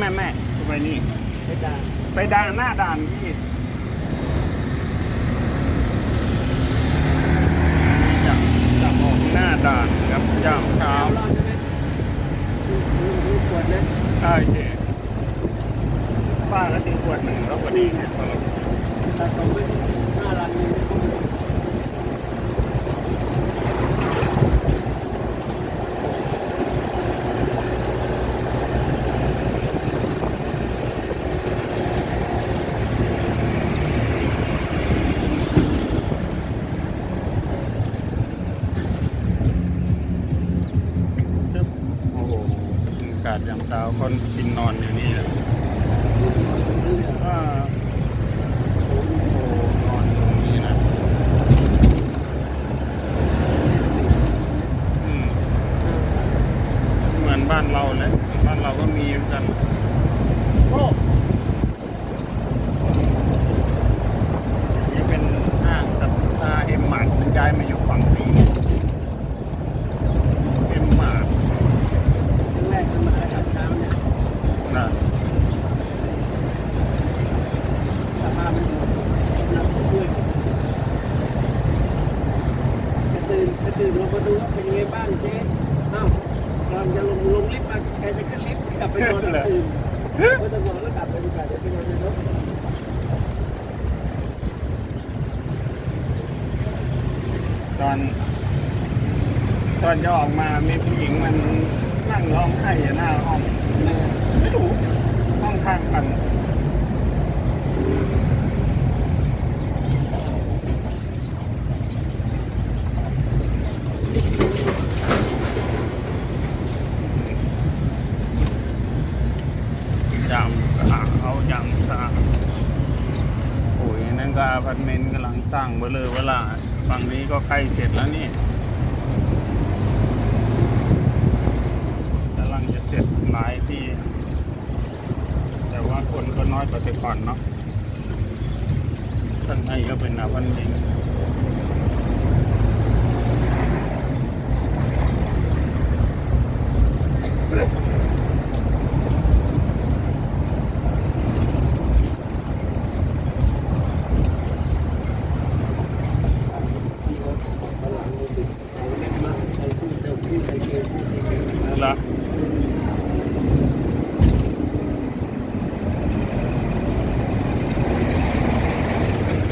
ไม่ไม่ไม่ไปนี่ ไปด่านไปด่านหน้าด่านพี่จะจะออกหน้าด่านครับยามเช้าเช้ารอดใช่ไหมดูดูดูขวดนะใช่เจ๊ป้าก็ถึงขวดหนึ่งแล้วพอดีเนี่ยแต่ผมไม่ห้าลังนี่ไม่ต้อง ปึ๊บโอ้โหอากาศยามเช้าคนกินนอนอยู่นี่แหละบ้านเราเลยบ้านเราก็มีเหมือนกันนี่เป็นห้างสัปดาห์เอ็มมาร์ทมันย้ายมาอยู่ฝั่งนี้เอ็มมาร์ท ครั้งแรกจะมาอากาศเช้าเนี่ย นะ สภาพมันหนักด้วยกระตื่นกระตื่น ลงมาดูว่าเป็นยังไงบ้างเจ๊อ้าวเราจะลงลงลิฟต์มาแกจะขึ้นลิฟต์กลับไปนอนแล้วตื่นก็จะนอนแล้วกลับไปดีกว่าเดี๋ยวไปนอนในรถตอน ตอนจะออกมามีผู้หญิงมันนั่งร้องไห้อยู่หน้าห้อง แม่ ไม่รู้ห้องข้างกัน ยามสาเขายามสาโอ้ยนั่นก็อพาร์ตเมนต์กำลังสร้างเบลเลอเวลาฝั่ง นี้ก็ใกล้เสร็จแล้วนี่กำลังจะเสร็จหลายที่แต่ว่าคนก็น้อยกว่าแต่ก่อนเนาะท่านในก็เป็นอาวันเองต์ ที่รถฝรั่งนี่ติดเอาเล็กมากใส่ตู้เติมที่ใส่เกมที่ใส่เกม นั่นละ ไอ้ก่อนเมื่อกี้เนี่ยไอ้นั่นมันได้ดูเขา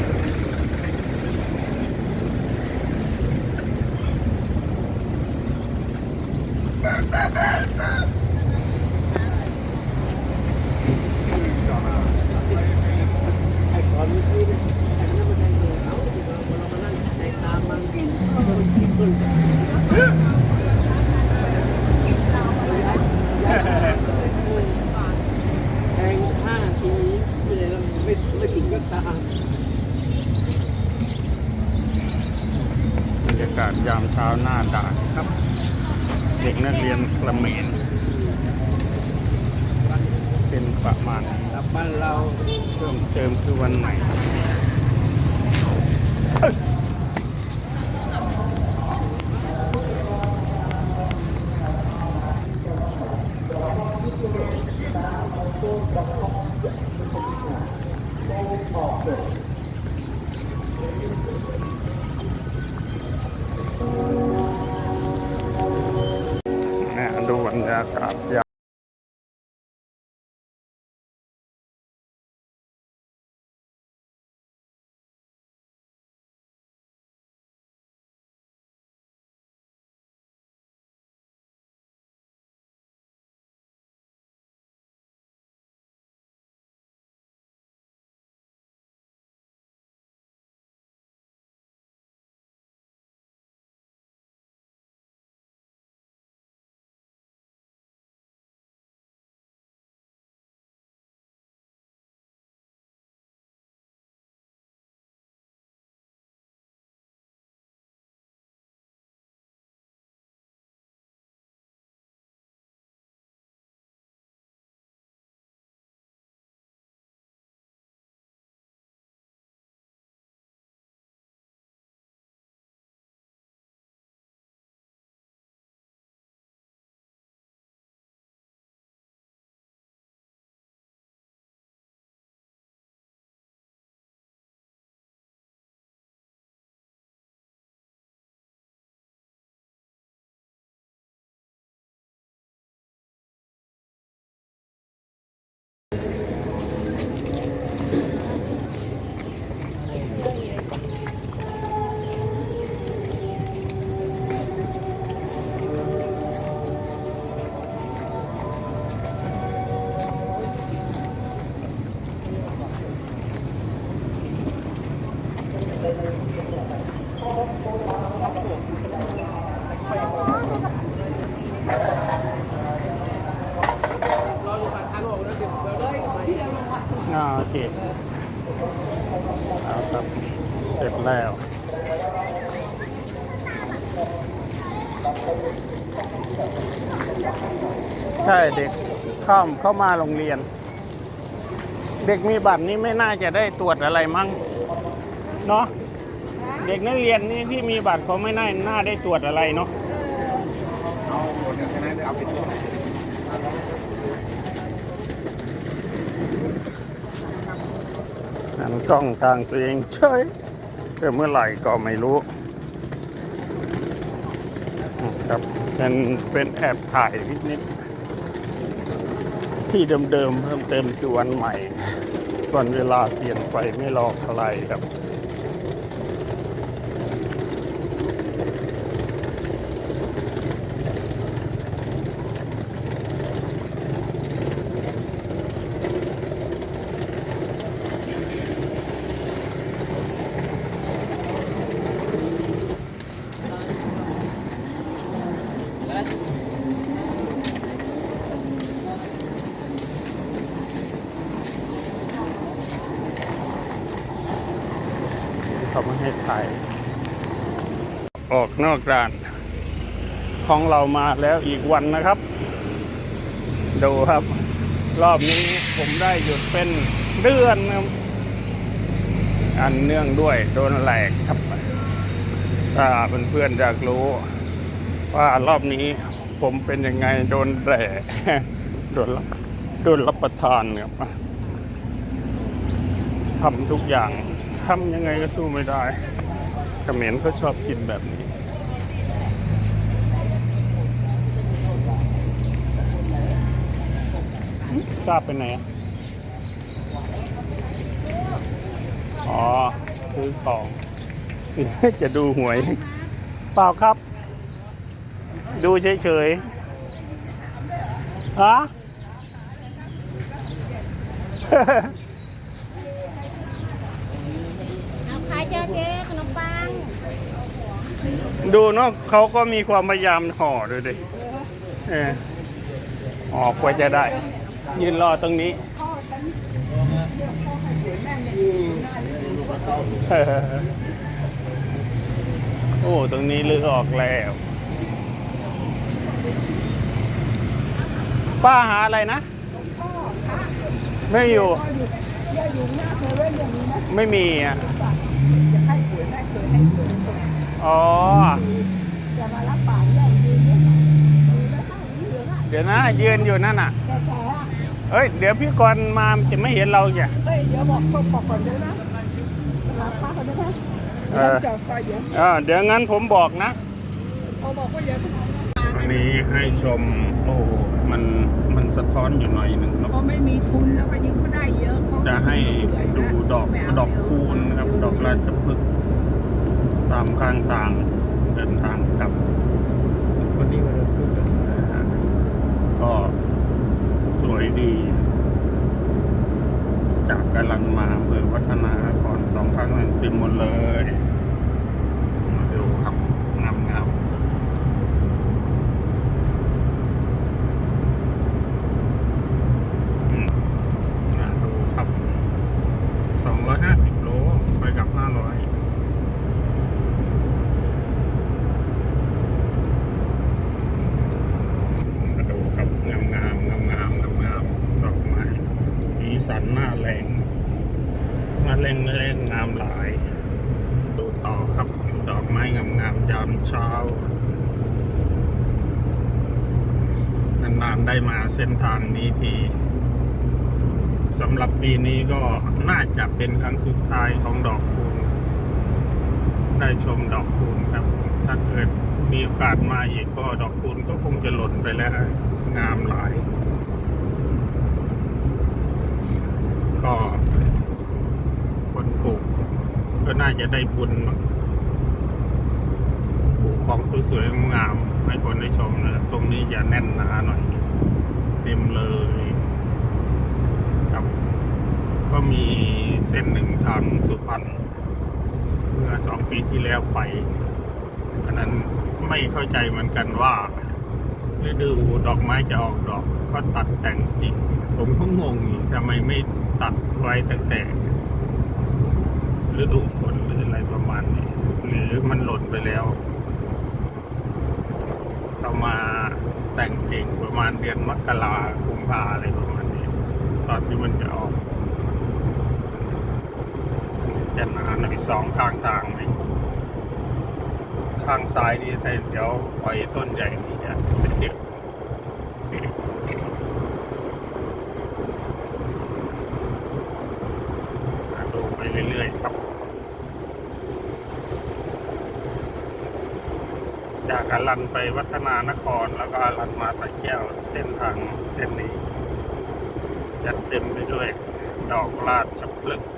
เรามานั่งใส่ตามมันกินกินคนแทงห้าทีไม่ได้ไม่ไม่ถึงก็ตาม บรรยากาศ ยามเช้าหน้าด่านครับ เด็กนักเรียนกระเหมนเป็นประมาณนี้กลับบ้านเราเพิ่มเติมคือวันไหน โอเคเอาครับเสร็จแล้วใช่เด็กข้ามเข้ามาโรงเรียน เด็กมีบัตรนี้ไม่น่าจะได้ตรวจอะไรมั้งเนาะเด็กนักเรียนนี่ที่มีบัตรเขาไม่น่าน่าได้ตรวจอะไรเนาะเอาหมดเนี่ยแค่นั้นเอาไปตัว หันกล้องทางตัวเองเฉยแต่เมื่อไหร่ก็ไม่รู้ ครับเป็นเป็นแอบถ่ายนิดๆที่เดิมๆเพิ่มเติมคือวันใหม่ส่วนเวลาเปลี่ยนไปไม่รอใครครับ เขาไม่ให้ถ่ายออกนอกด่าน ของเรามาแล้วอีกวันนะครับ ดูครับ รอบนี้ผมได้หยุดเป็นเดือนนะอันเนื่องด้วยโดนแหลกครับถ้าเพื่อนๆอยากรู้ว่ารอบนี้ผมเป็นยังไงโดนแหลกโดนรับโดนรับประทานครับทำทุกอย่าง ทำยังไงก็สู้ไม่ได้เขมรเขาชอบกินแบบนี้ ทราบไปไหนอะอ๋อ ซื้อของจะดูหวย เปล่าครับ ดูเฉยๆฮะ เอาขายเจ้าเจ๊ขนมปังดูเนาะเขาก็มีความพยายามห่อด้วยดิเอออ๋อกว่าจะได้ ยืนรอตรงนี้โอ้ตรงนี้ลือออกแล้ว ป้าหาอะไรนะ ไม่อยู่ ไม่มีอะ ยแม่เคยให้ปุ๋ยอ๋อจะมารับปากย่ายืนเนี่ยดูแล้วข้างเหลืองอะเดี๋ยวนะยืนอยู่นั่นน่ะ แก่ๆอะเอ้ย เดี๋ยวพี่กรณ์มาจะไม่เห็นเราอย่าเฮ้ยเดี๋ยวบอกเขาบอกก่อนเดี๋ยวนะรับป้าก่อนนะคะเออจอดไฟเดี๋ยวอ่าเดี๋ยวงั้นผมบอกนะ เขาบอกว่าอย่าเพิ่งวันนี้ให้ชม โอ้มัน มันสะท้อนอยู่หน่อยหนึ่งเนาะ เขาไม่มีทุนแล้วก็ยิ่งไม่ได้เยอะเขาจะให้ดูดอกไม่เาดอกคูณนะครับ ดอกราชพฤกษ์ ตามข้างทางเดินทางกลับวันนี้วันพุธเหรอนะฮะก็สวยดี จากกำลังมาอำเภอวัฒนานครสองข้างนั้นเต็มหมดเลยมาดูครับงามงามๆอืมมาดูครับสองร้อยห้าสิบโลไปกับห้าร้อยมาดูครับงามงามงามงามงามงามดอกไม้สีสันหน้าแรง มาแรงแรงงามหลาย ดูต่อครับดอกไม้งามงามๆยามเช้านานๆได้มาเส้นทางนี้ทีสำหรับปีนี้ก็น่าจะเป็นครั้งสุดท้ายของดอกคูณได้ชมดอกคูณครับ ถ้าเกิดมีโอกาสมาอีกก็ดอกคูณก็คงจะหล่นไปแล้ว งามหลาย ก็ น่าจะได้บุญมั้งปลูกของสวยๆงามๆให้คนได้ชมนะครับตรงนี้จะแน่นหนาหน่อย เต็มเลยครับ ก็มีเส้นหนึ่งทางสุพรรณเมื่อสองปีที่แล้วไปอันนั้นไม่เข้าใจเหมือนกันว่าฤดูดอกไม้จะออกดอกเขาตัดแต่งจริงผมก็งงอยู่ทำไมไม่ตัดไว้ตั้งแต่ ฤดูฝนหรืออะไรประมาณนี้ หรือมันหล่นไปแล้วเขามาแต่งเก่งประมาณเดือนมกรากุมภาอะไรประมาณนี้ ตอนที่มันจะออกจะหนาหน่สองข้างทางไหมข้างซ้ายนี่เดี๋ยวปล่อยต้นใหญ่นี่จะจะเจ็บดูไปเรื่อยๆครับ จากอารันไปวัฒนานคร แล้วก็อารันมาสายแก้วเส้นทางเส้นนี้จะเต็มไปด้วยดอกราชพฤกษ์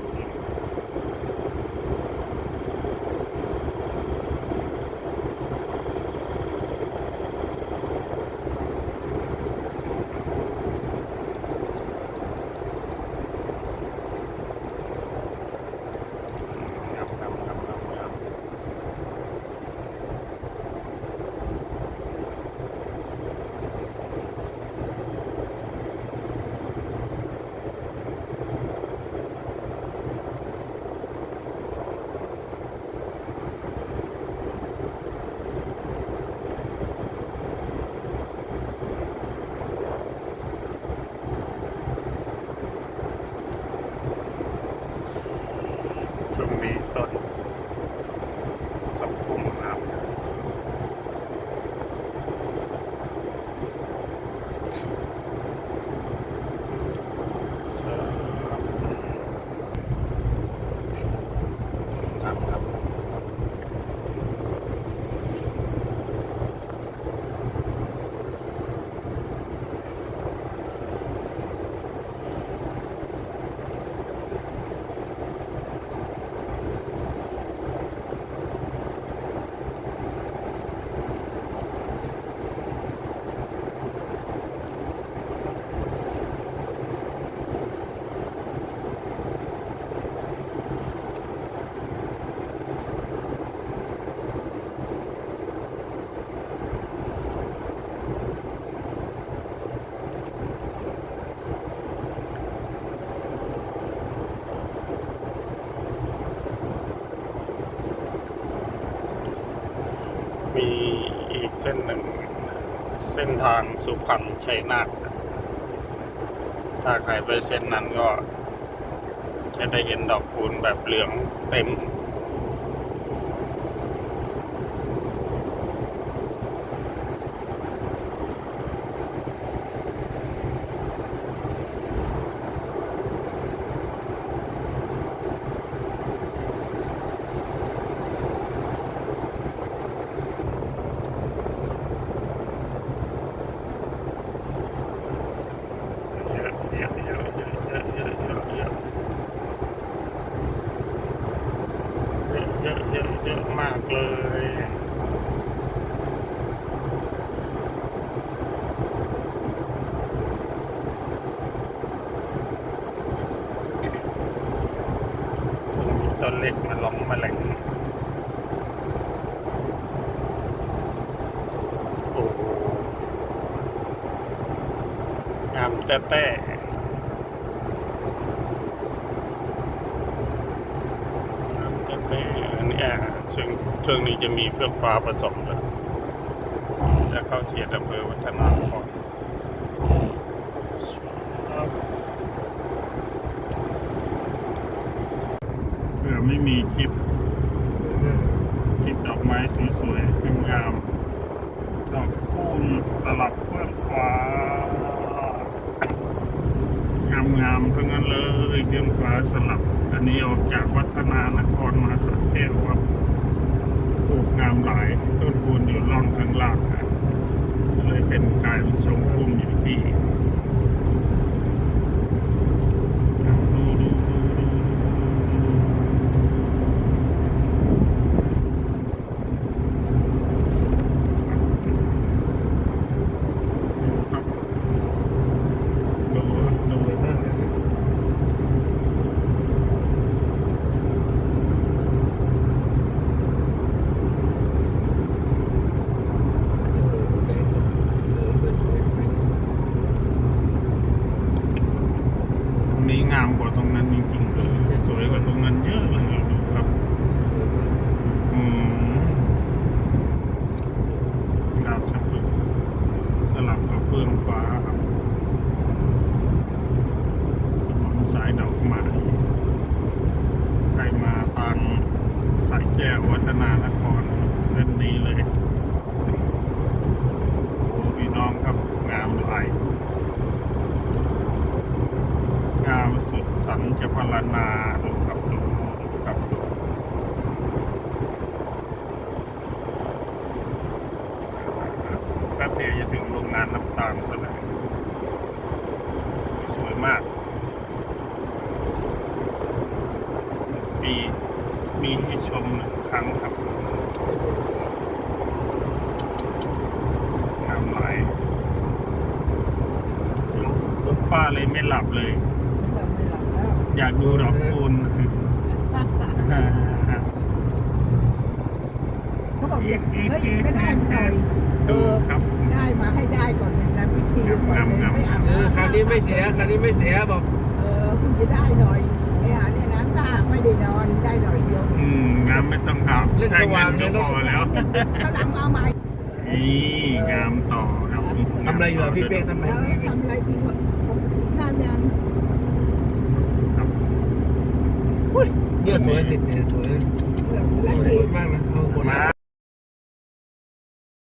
ส้นหนึ่ง เส้นทางสุพรรณชัยนาทถ้าใครไปเส้นนั้นก็จะได้เห็นดอกคูณแบบเหลืองเต็ม เยอะเยอะเยอะมากเลยต้นเล็กมาหลงมาแหลงโอ้โหงามแต่แต่งามแต่แต่อันนี้อะซึ่งช่วงนี้จะมี เฟื่องฟ้าผสมแล้วจะเข้าเขตอำเภอวัฒนานครเพื่อไม่มีคลิปคลิปดอกไม้สวยๆงามๆดอกคูณสลับเฟื่องฟ้า งามๆทั้งนั้นเลยเฟื่องฟ้าสลับ อันนี้ออกจากวัฒนานครมาสักแก้วครับ ลูกงามหลายต้นคูณอยู่ล่องข้างล่างนะเลยเป็นกายทรงพุ่มอยู่ที่ งามกว่าตรงนั้นจริงๆสวยกว่าตรงนั้นเยอะเลยานน้ำตาลซะแล้วสวยมาก ปีมีให้ชมหนึ่งครั้งครับงามหลายรถป้าเลยไม่หลับเลยไม่หลับแล้วอยากดูดอกคูณเขาบอกเด็กเฮ้ยไม่ได้หน่อยดูครับ ได้มาให้ได้ก่อนเลยนะ พิธีก่อนเลยไม่เอาเออคราวนี้ไม่เสียคราวนี้ไม่เสียบอก เออคุณจะได้หน่อยไอ้หาเนี่ยนะถ้าไม่ได้นอนได้หน่อยเดียวอืมงามไม่ต้องขับเล่นได้สเงิว่างนเลก็ยพเนาะอแล้ว เขาหลังมาใหม่นี่งามต่อครับทำอะไรอยู่อะพี่เป๊กทำอะไรแล้วทำอะไรพี่ก็ข้ามยังเนี่ยสวยสิเนี่ยสวยเหลือสแล้ววยที่มากนะเข้าบนมา